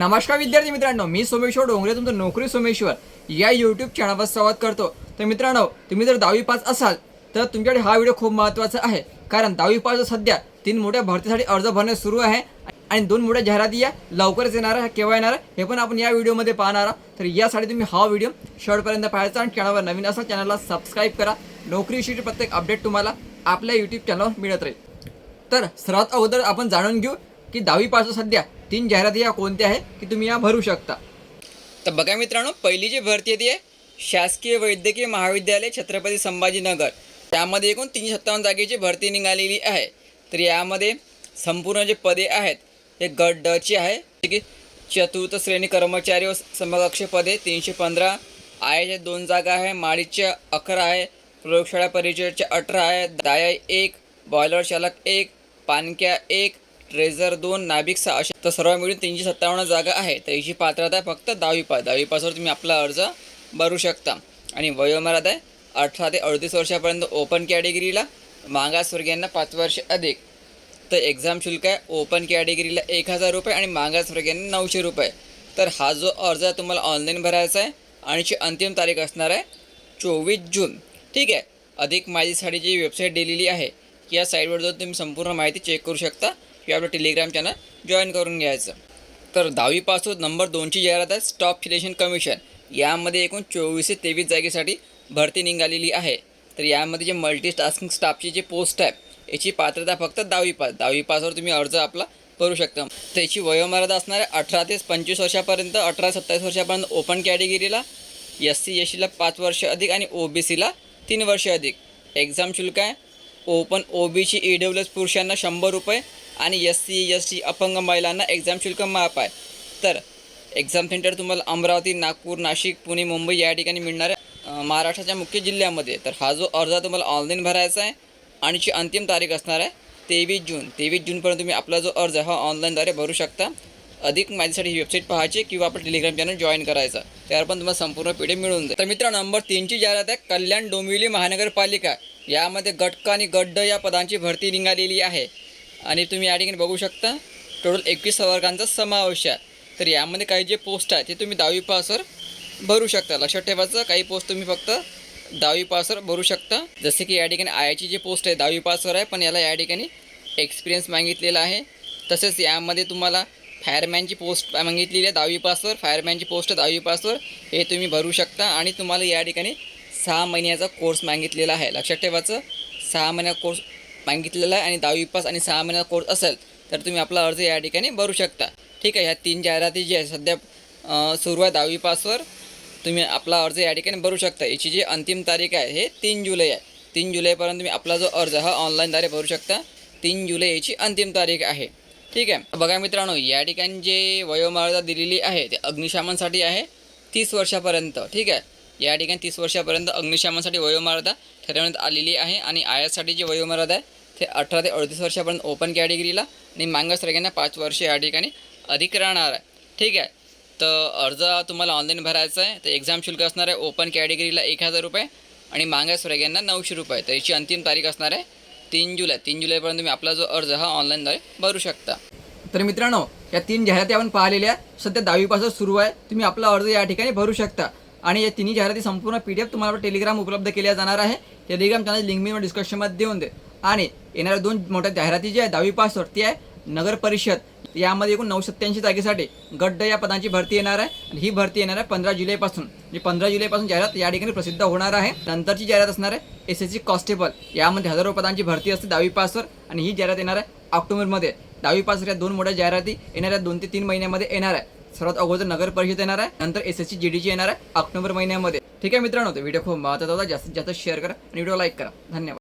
नमस्कार विद्यार्थी मित्रांनो मी सोमेश्वर डोंगरे तुमचं नोकरी सोमेश्वर. या यूट्यूब चॅनलवर संवाद करतो. तर मित्रांनो तुम्ही जर दहावी पास असाल तर तुमच्याकडे हा व्हिडिओ खूप महत्त्वाचा आहे. कारण दहावी पास सध्या तीन मोठ्या भरतीसाठी अर्ज भरणे सुरू आहे आणि दोन मोठ्या जाहिराती या लवकरच येणार आहे केव्हा येणार आहे हे पण आपण या व्हिडिओमध्ये पाहणार आहोत. तर यासाठी तुम्ही हा व्हिडिओ शेवटपर्यंत पाहायचा आणि चॅनलवर नवीन असाल चॅनलला सबस्क्राईब करा. नोकरीविषयीची प्रत्येक अपडेट तुम्हाला आपल्या यूट्यूब चॅनलवर मिळत राहील. तर सर्वात अगोदर आपण जाणून घेऊ की दहावी पास सध्या तीन जाहिराती या कोणत्या आहे की तुम्ही या भरू शकता? तर बघा मित्रांनो पहिली जी भरती येते शासकीय वैद्यकीय महाविद्यालय छत्रपती संभाजीनगर. त्यामध्ये एकूण तीनशे सत्तावन्न जागेची भरती निघालेली आहे. तर यामध्ये संपूर्ण जे पदे आहेत हे गट डची आहे. की चतुर्थ श्रेणी कर्मचारी व समकक्ष पदे तीनशे पंधरा. आयच्या दोन जागा आहे माळीच्या अकरा आहे प्रयोगशाळा परिचयाच्या अठरा आहे दाया एक बॉयलर चालक एक पानक्या एक ट्रेझर दोन नाभिक सहा अशा तर सर्व मिळून तीनशे सत्तावन्न जागा आहे. तर याची पात्रता आहे फक्त दहावी पास दहावी पासवर तुम्ही आपला अर्ज भरू शकता. आणि वयोमर्यादा आहे अठरा ते अडतीस वर्षापर्यंत ओपन कॅटेगरीला मागासवर्गीयांना पाच वर्ष अधिक. तर एक्झाम शुल्क आहे ओपन कॅटेगरीला एक हजार रुपये आणि मागासवर्गीयांना नऊशे रुपये. तर हा जो अर्ज आहे तुम्हाला ऑनलाईन भरायचा आहे. आणि ची अंतिम तारीख असणार आहे चोवीस जून. ठीक आहे? अधिक माहितीसाठी जी वेबसाईट दिलेली आहे या साईटवर जाऊन तुम्ही संपूर्ण माहिती चेक करू शकता. किंवा आपलं टेलिग्राम चॅनल जॉईन करून घ्यायचं. तर दहावी पासून नंबर दोनची जाहिरात आहे स्टॉप सिलेक्शन कमिशन यामध्ये एकूण चोवीस ते तेवीस जागेसाठी भरती निघालेली आहे. तर यामध्ये जे मल्टीटास्किंग स्टाफची जी पोस्ट आहे याची पात्रता फक्त दहावी पास. दहावी पासवर तुम्ही अर्ज आपला भरू शकता. त्याची वयोमर्यादा असणार आहे अठरा ते पंचवीस वर्षापर्यंत अठरा सत्तावीस वर्षापर्यंत ओपन कॅटेगरीला एस सी एस सीला पाच वर्ष अधिक आणि ओ बी सीला तीन वर्ष अधिक. एक्झाम शुल्क आहे ओ बीची ई डब्ल्यू एस पुरुषांना शंभर रुपये आणि एस सी एस टी अपंग महिलांना एक्झाम शुल्क माफ आहे. तर एक्झाम सेंटर तुम्हाला अमरावती नागपूर नाशिक पुणे मुंबई या ठिकाणी मिळणार आहे. महाराष्ट्राच्या मुख्य जिल्ह्यामध्ये. तर हा जो अर्ज तुम्हाला ऑनलाईन भरायचा आहे. आणि जी अंतिम तारीख असणार आहे तेवीस जून. तेवीस जूनपर्यंत तुम्ही आपला जो अर्ज हा ऑनलाईनद्वारे भरू शकता. अधिक माहितीसाठी ही वेबसाईट पाहायची किंवा आपलं टेलिग्राम चॅनल जॉईन करायचा. त्यावर पण तुम्हाला संपूर्ण पी मिळून जाईल. तर मित्र नंबर तीनची जाहिरात आहे. कल्याण डोंबिवली महानगरपालिका. यामध्ये गटक आणि गड्ड या पदांची भरती निघालेली आहे. आणि तुम्ही या ठिकाणी बघू शकता टोटल एकवीस वर्गांचा समावेश आहे. तर यामध्ये काही जे पोस्ट आहे ते तुम्ही दहावी पासवर भरू शकता. लक्षात ठेवायचं काही पोस्ट तुम्ही फक्त दहावी पासवर भरू शकता. जसे की या ठिकाणी आयची जी पोस्ट आहे दहावी पासवर आहे पण याला या ठिकाणी एक्सपिरियन्स मागितलेला आहे. तसेच यामध्ये तुम्हाला फायरमॅनची पोस्ट मागितलेली आहे दहावी पासवर फायरमॅनची पोस्ट दहावी पासवर हे तुम्ही भरू शकता. आणि तुम्हाला या ठिकाणी सहा महिन्याचा कोर्स मागितलेला आहे. लक्षात ठेवायचं सहा महिन्या कोर्स मागितलेला आहे आणि दहावी पास आणि सहा महिन्याचा कोर्स असेल तर तुम्ही आपला अर्ज या ठिकाणी भरू शकता. ठीक आहे ह्या तीन जाहिराती जी आहे सध्या सुरू आहे दहावी पासवर तुम्ही आपला अर्ज या ठिकाणी भरू शकता. याची जी अंतिम तारीख आहे हे तीन जुलै आहे. तीन जुलैपर्यंत तुम्ही आपला जो अर्ज हा ऑनलाईनद्वारे भरू शकता. तीन जुलै याची अंतिम तारीख आहे. ठीक आहे बघा मित्रांनो या ठिकाणी जे वयोमर्यादा दिलेली आहे ते अग्निशामनसाठी आहे तीस वर्षापर्यंत. ठीक आहे या ठिकाणी तीस वर्षापर्यंत अग्निशामनासाठी वयोमर्यादा ठरवण्यात आलेली आहे आणि आयासाठी जी वयोमर्यादा आहे ते अठरा ते अडतीस वर्षापर्यंत ओपन कॅटेगरीला आणि मागासवर्गीयांना पाच वर्ष या ठिकाणी अधिक राहणार आहे. ठीक आहे. तर अर्ज तुम्हाला ऑनलाईन भरायचा आहे. तर एक्झाम शुल्क असणार आहे ओपन कॅटेगरीला एक हजार रुपये आणि मागासवर्गीयांना नऊशे रुपये. तर याची अंतिम तारीख असणार आहे तीन जुलै. तीन जुलैपर्यंत तुम्ही आपला जो अर्ज हा ऑनलाईनद्वारे भरू शकता. तर मित्रांनो या तीन जाहिराती आपण पाहिलेल्या सध्या दहावीपासून सुरू आहे. तुम्ही आपला अर्ज या ठिकाणी भरू शकता. आणि या तिन्ही जाहिराती संपूर्ण पी डी एफ तुम्हाला टेलिग्राम उपलब्ध केल्या जाणार आहे. टेलिग्राम चॅनल लिंक मी डिस्कशनमध्ये देऊन दे आणि येणाऱ्या दोन मोठ्या जाहिराती जी आहे दहावी पासवर ती आहे नगर परिषद. यामध्ये एकूण नऊ सत्याऐंशी जागेसाठी गड्ड या पदांची भरती येणार आहे. आणि ही भरती येणार आहे पंधरा जुलैपासून म्हणजे पंधरा जुलैपासून जाहिरात या ठिकाणी प्रसिद्ध होणार आहे. नंतरची जाहिरात असणार आहे एस एस सी कॉन्स्टेबल यामध्ये हजारो पदांची भरती असते दहावी पासवर आणि ही जाहिरात येणार आहे ऑक्टोबरमध्ये. दहावी पास या दोन मोठ्या जाहिराती येणाऱ्या दोन ते तीन महिन्यामध्ये येणार आहे. सर्वात अगोदर नगर परिषद येणार आहे नंतर एस एस सी जी डीची येणार आहे ऑक्टोबर महिन्यामध्ये. ठीक आहे मित्रांनो व्हिडिओ खूप महत्त्वाचा होता. जास्तीत जास्त शेअर करा आणि व्हिडिओ लाईक करा. धन्यवाद.